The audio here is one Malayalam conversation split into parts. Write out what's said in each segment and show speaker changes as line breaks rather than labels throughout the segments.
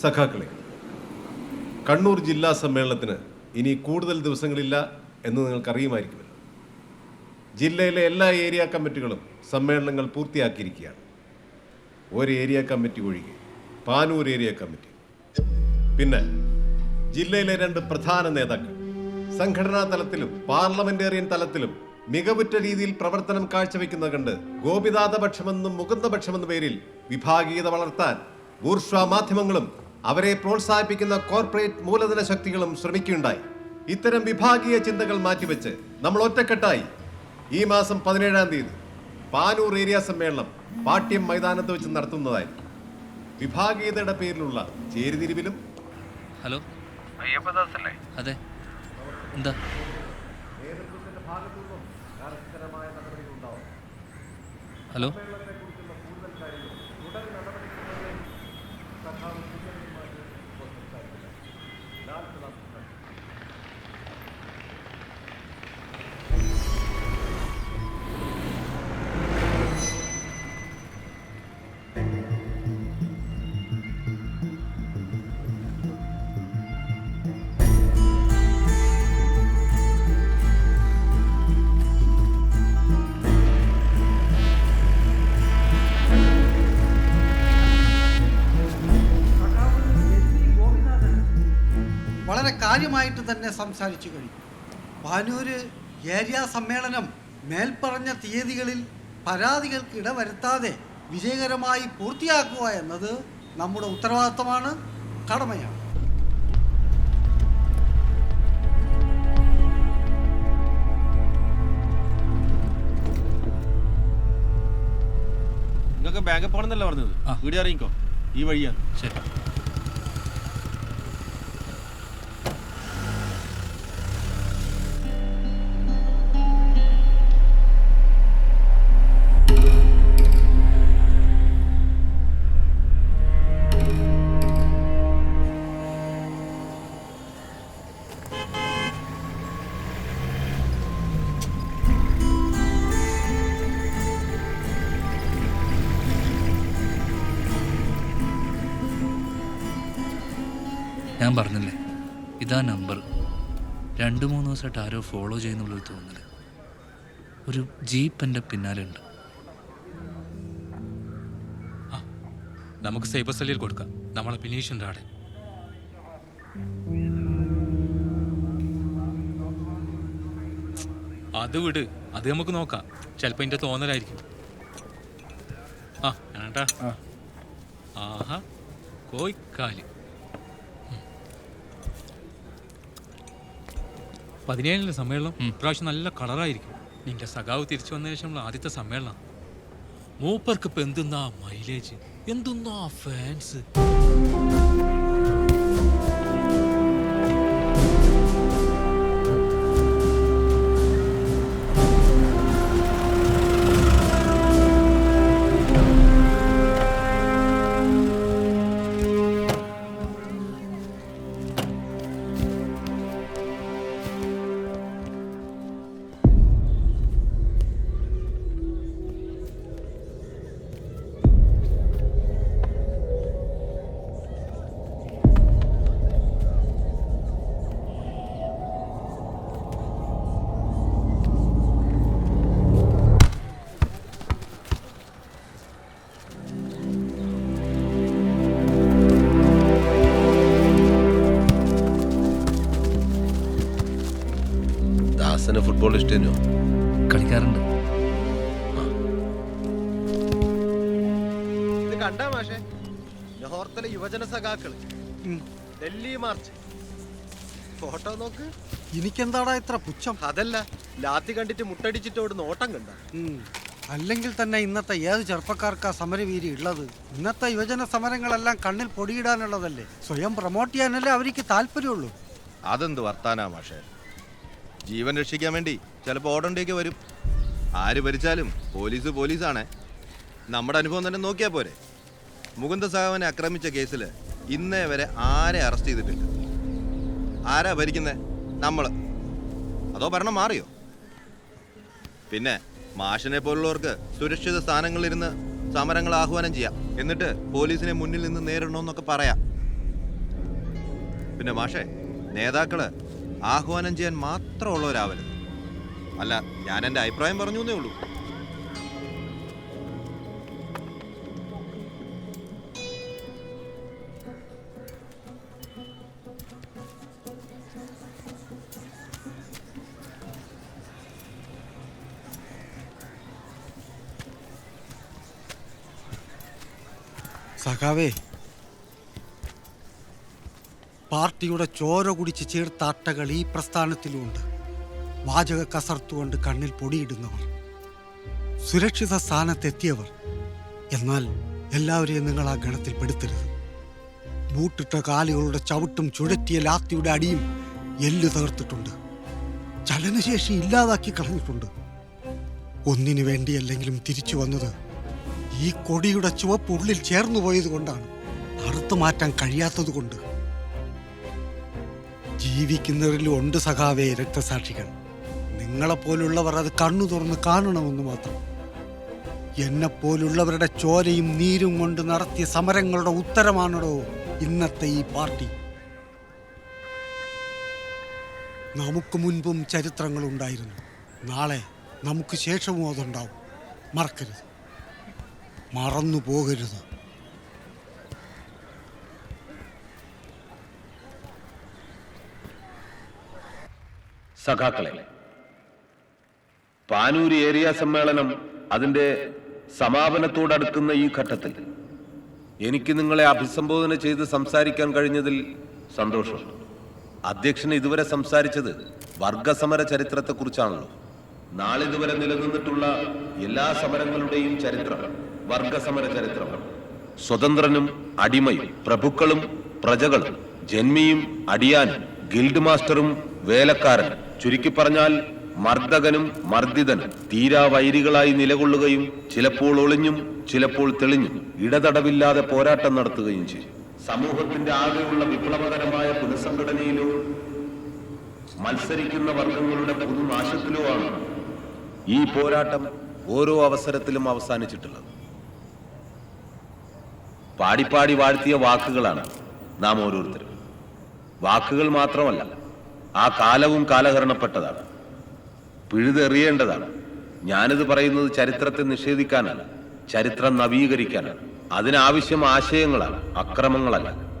സഖാക്കളെ കണ്ണൂർ ജില്ലാ സമ്മേളനത്തിന് ഇനി കൂടുതൽ ദിവസങ്ങളില്ല എന്ന് നിങ്ങൾക്കറിയുമായിരിക്കുമല്ലോ. ജില്ലയിലെ എല്ലാ ഏരിയ കമ്മിറ്റികളും സമ്മേളനങ്ങൾ പൂർത്തിയാക്കിയിരിക്കുകയാണ്. ഒരു ഏരിയ കമ്മിറ്റി ഒഴികെ പാനൂർ ഏരിയ കമ്മിറ്റി. പിന്നെ ജില്ലയിലെ രണ്ട് പ്രധാന നേതാക്കൾ. സംഘടനാ തലത്തിലും പാർലമെന്റേറിയൻ തലത്തിലും മികവുറ്റ രീതിയിൽ പ്രവർത്തനം കാഴ്ചവെക്കുന്നത് കണ്ട് ഗോപിനാഥപക്ഷമെന്നും മുകുന്ദപക്ഷമെന്ന പേരിൽ വിഭാഗീയത വളർത്താൻ ബൂർഷ്വ മാധ്യമങ്ങളും അവരെ പ്രോത്സാഹിപ്പിക്കുന്ന കോർപ്പറേറ്റ് മൂലധന ശക്തികളും ശ്രമിക്കുകയുണ്ടായി. ഇത്തരം വിഭാഗീയ ചിന്തകൾ മാറ്റിവെച്ച് നമ്മൾ ഒറ്റക്കെട്ടായി. ഈ മാസം പതിനേഴാം തീയതി പാനൂർ ഏരിയ സമ്മേളനം പാട്യം മൈതാനത്ത് വെച്ച് നടത്തുന്നതായി. വിഭാഗീയതയുടെ പേരിലുള്ള ചേരിതിരിവിലും
ഹലോ?
അയ്യപ്പദാസല്ലേ?
അതെ. എന്താ? ഹലോ?
കാര്യമായിട്ട് തന്നെ സംസാരിച്ചു കഴിഞ്ഞു. പാനൂര് ഏരിയ സമ്മേളനം മേൽപ്പറഞ്ഞ തീയതികളിൽ പരാതികൾക്ക് ഇടവരുത്താതെ വിജയകരമായി പൂർത്തിയാക്കുക എന്നത് നമ്മുടെ ഉത്തരവാദിത്തമാണ് കടമയാണ്.
നിങ്ങൾക്ക് ബാങ്ക് പോകണമെന്നല്ല പറഞ്ഞത്?
ആ.
വീട് അറിയിക്കോ? ഈ വഴിയാണ്.
ശരി. ഞാൻ പറഞ്ഞില്ലേ? ഇതാ നമ്പർ. രണ്ട് മൂന്ന് ദിവസമായിട്ട് ആരോ ഫോളോ ചെയ്യുന്നുള്ളൊരു തോന്നൽ. ഒരു ജീപ്പ് എന്റെ പിന്നാലെ ഉണ്ട്
നമുക്ക് സൈബർ സെല്ലിൽ കൊടുക്കാം. നമ്മളെ ബിനീഷുണ്ട് ആടെ. അത് വിട്. അത് നമുക്ക് നോക്കാം. ചിലപ്പോ എന്റെ തോന്നലായിരിക്കും. ആ ഏട്ടാ ആഹാ കോയിക്കാൽ. പതിനേഴിലെ സമ്മേളനം. ഇപ്രാവശ്യം നല്ല കളറായിരിക്കും. നിന്റെ സഖാവ് തിരിച്ചു വന്നതിന് ശേഷമുള്ള ആദ്യത്തെ സമ്മേളനം. മൂപ്പർക്ക് ഇപ്പൊ എന്തുന്നാ മൈലേജ് എന്തുന്നാ ഫാൻസ്
ദാസന് ഫുട്ബോൾ ഇഷ്ടനോ?
കളിക്കാറുണ്ട്.
ഇത് കണ്ടാ മാഷേ? ലാഹോർത്തിലെ യുവജന സഖാക്കൾ. ഡൽഹി മാർച്ച്. ഫോട്ടോ നോക്ക്.
എനിക്കെന്താടാ ഇത്ര പുച്ഛം?
അതല്ല ലാത്തി കണ്ടിട്ട് മുട്ടടിച്ചിട്ട് അവിടെ നോട്ടം കണ്ട.
അല്ലെങ്കിൽ തന്നെ ഇന്നത്തെ ഏത് ചെറുപ്പക്കാർക്കാ സമരവീരി ഉള്ളത്? ഇന്നത്തെ യുവജന സമരങ്ങളെല്ലാം കണ്ണിൽ പൊടിയിടാനുള്ളതല്ലേ? സ്വയം പ്രൊമോട്ട് ചെയ്യാനല്ലേ അവർക്ക് താല്പര്യമുള്ളൂ?
അതെന്ത് വർത്താനാ മാഷേ? ജീവൻ രക്ഷിക്കാൻ വേണ്ടി ചിലപ്പോൾ ഓടേണ്ടിയൊക്കെ വരും. ആര് ഭരിച്ചാലും പോലീസ് പോലീസാണേ. നമ്മുടെ അനുഭവം തന്നെ നോക്കിയാൽ പോരെ. മുകുന്ദ സാഹവനെ ആക്രമിച്ച കേസിൽ ഇന്നേ വരെ ആരെ അറസ്റ്റ് ചെയ്തിട്ടില്ല ആരാ ഭരിക്കുന്നത് നമ്മൾ അതോ ഭരണം മാറിയോ? പിന്നെ മാഷിനെ പോലുള്ളവർക്ക് സുരക്ഷിത സ്ഥാനങ്ങളിലിരുന്ന് സമരങ്ങൾ ആഹ്വാനം ചെയ്യാം. എന്നിട്ട് പോലീസിനെ മുന്നിൽ നിന്ന് നേരിടണമെന്നൊക്കെ പറയാം. പിന്നെ മാഷേ നേതാക്കൾ ആഹ്വാനം ചെയ്യാൻ മാത്രമുള്ളവരാവരുത്. അല്ല ഞാൻ എന്റെ അഭിപ്രായം പറഞ്ഞു എന്നേ ഉള്ളൂ.
സഖാവേ പാർട്ടിയുടെ ചോര കുടിച്ച് ചേർത്ത അട്ടകൾ ഈ പ്രസ്ഥാനത്തിലുമുണ്ട് വാചക കസർത്തുകൊണ്ട് കണ്ണിൽ പൊടിയിടുന്നവർ. സുരക്ഷിത സ്ഥാനത്തെത്തിയവർ. എന്നാൽ എല്ലാവരെയും നിങ്ങൾ ആ ഗണത്തിൽ പെടുത്തരുത്. ബൂട്ടിട്ട കാലുകളുടെ ചവിട്ടും ചുഴറ്റിയ ലാത്തിയുടെ അടിയും എല്ലു തകർത്തിട്ടുണ്ട്. ചലനശേഷി ഇല്ലാതാക്കി കളഞ്ഞിട്ടുണ്ട്. ഒന്നിനു വേണ്ടിയല്ലെങ്കിലും തിരിച്ചു വന്നത് ഈ കൊടിയുടെ ചുവപ്പ് ഉള്ളിൽ ചേർന്നു പോയത് കൊണ്ടാണ് അറുത്തു മാറ്റാൻ കഴിയാത്തത് കൊണ്ട് ജീവിക്കുന്നവരിലും ഉണ്ട് സഖാവേ രക്തസാക്ഷികൾ. നിങ്ങളെപ്പോലുള്ളവർ അത് കണ്ണു തുറന്ന് കാണണമെന്ന് മാത്രം. എന്നെപ്പോലുള്ളവരുടെ ചോരയും നീരും കൊണ്ട് നടത്തിയ സമരങ്ങളുടെ ഉത്തരമാണോ ഇന്നത്തെ ഈ പാർട്ടി. നമുക്ക് മുൻപും ചരിത്രങ്ങളുണ്ടായിരുന്നു നാളെ നമുക്ക് ശേഷവും അതുണ്ടാവും. മറക്കരുത്. മറന്നു പോകരുത്
സഖാക്കളെ പാനൂർ ഏരിയ സമ്മേളനം അതിന്റെ സമാപനത്തോടടുക്കുന്ന ഈ ഘട്ടത്തിൽ എനിക്ക് നിങ്ങളെ അഭിസംബോധന ചെയ്ത് സംസാരിക്കാൻ കഴിഞ്ഞതിൽ സന്തോഷം. അധ്യക്ഷൻ ഇതുവരെ സംസാരിച്ചത് വർഗസമര ചരിത്രത്തെക്കുറിച്ചാണല്ലോ. നാളിതുവരെ നിലനിന്നിട്ടുള്ള എല്ലാ സമരങ്ങളുടെയും ചരിത്രം വർഗസമര ചരിത്രമാണ്. സ്വതന്ത്രനും അടിമയും പ്രഭുക്കളും പ്രജകളും ജന്മിയും അടിയാനും ഗിൽഡ് മാസ്റ്ററും വേലക്കാരനും ചുരുക്കി പറഞ്ഞാൽ മർദ്ദകനും മർദ്ദിതനും തീരാ വൈരികളായി നിലകൊള്ളുകയും ചിലപ്പോൾ ഒളിഞ്ഞും ചിലപ്പോൾ തെളിഞ്ഞും ഇടതടവില്ലാതെ പോരാട്ടം നടത്തുകയും ചെയ്യും. സമൂഹത്തിന്റെ ആകെയുള്ള വിപ്ലവകരമായ പുനഃസംഘടനയിലോ മത്സരിക്കുന്ന വർഗങ്ങളുടെ പുതുനാശത്തിലോ ആണ് ഈ പോരാട്ടം ഓരോ അവസരത്തിലും അവസാനിച്ചിട്ടുള്ളത്. പാടിപ്പാടി വാഴ്ത്തിയ വാക്കുകളാണ് നാം ഓരോരുത്തരും. വാക്കുകൾ മാത്രമല്ല ആ കാലവും കാലഹരണപ്പെട്ടതാണ്. പിഴുതെറിയേണ്ടതാണ്. ഞാനിത് പറയുന്നത് ചരിത്രത്തെ നിഷേധിക്കാനല്ല ചരിത്രം നവീകരിക്കാനാണ്. അതിനാവശ്യം ആശയങ്ങളാണ് അക്രമങ്ങളല്ല.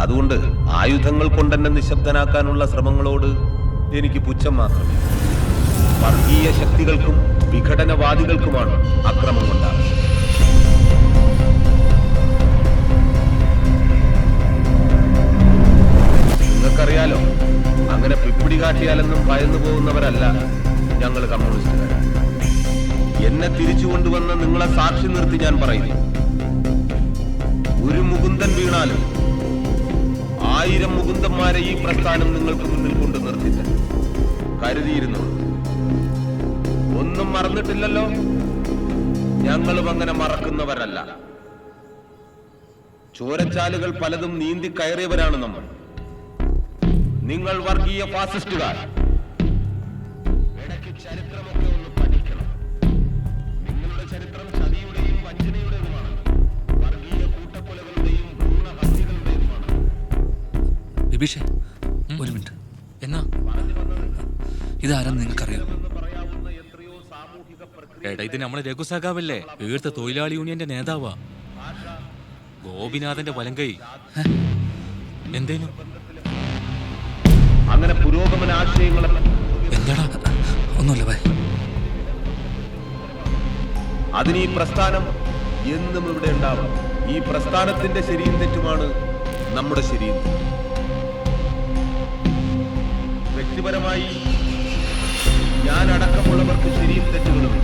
അതുകൊണ്ട് ആയുധങ്ങൾ കൊണ്ടെന്നെ നിശബ്ദനാക്കാനുള്ള ശ്രമങ്ങളോട് എനിക്ക് പുച്ഛം മാത്രമേ. വർഗീയ ശക്തികൾക്കും വിഘടനവാദികൾക്കുമാണ് അക്രമം കൊണ്ടാകുന്നത് നിങ്ങൾക്കറിയാലോ അങ്ങനെ പിപ്പിടി കാട്ടിയാലെന്നും ഭയന്നു പോകുന്നവരല്ല ഞങ്ങൾ കമ്മ്യൂണിസ്റ്റുകാർ എന്നെ തിരിച്ചു കൊണ്ടുവന്ന് നിങ്ങളെ സാക്ഷി നിർത്തി ഞാൻ പറയുന്നു. ഒരു മുകുന്ദൻ വീണാലും ആയിരം മുകുന്ദന്മാരെ ഈ പ്രസ്ഥാനം നിങ്ങൾക്ക് മുന്നിൽ കൊണ്ട് നിർത്തില്ല കരുതിയിരുന്നു? ഒന്നും മറന്നിട്ടില്ലല്ലോ? ഞങ്ങളും അങ്ങനെ മറക്കുന്നവരല്ല. ചോരച്ചാലുകൾ പലതും നീന്തി കയറിയവരാണ് നമ്മൾ. നിങ്ങൾ വർഗീയ ഫാസിസ്റ്റുകാർ. ഇടയ്ക്ക് ചരിത്രമൊക്കെ ഒന്ന് പഠിക്കണം. നിങ്ങളുടെ ചരിത്രം ചതിയുടെയും വഞ്ചനയുടേതുമാണ്. വർഗീയ കൂട്ടക്കൊലകളുടെയും ഭ്രൂണഹത്യകളുടേതുമാണ്.
ബിബീഷേ ഒരു മിനിറ്റ്.
എന്നാ?
ഇതാരെന്ന് നിങ്ങൾക്കറിയാം.
എടാ ഇത് നമ്മളെ രഘു സഖാവല്ലേ ഈർത്ത തൊഴിലാളി യൂണിയന്റെ നേതാവാ. ഗോപിനാഥന്റെ വലങ്കൈ. എന്തേനു?
അങ്ങനെ പുരോഗമന ആശയങ്ങളെ
എന്താടാ?
ഒന്നുമില്ല
അതിന് ഈ പ്രസ്ഥാനം എന്നും ഇവിടെ ഉണ്ടാവും ഈ പ്രസ്ഥാനത്തിന്റെ ശരിയും തെറ്റുമാണ് നമ്മുടെ ശരിയും വ്യക്തിപരമായി ഞാൻ അടക്കമുള്ളവർക്ക് ശരിയും തെറ്റുകളും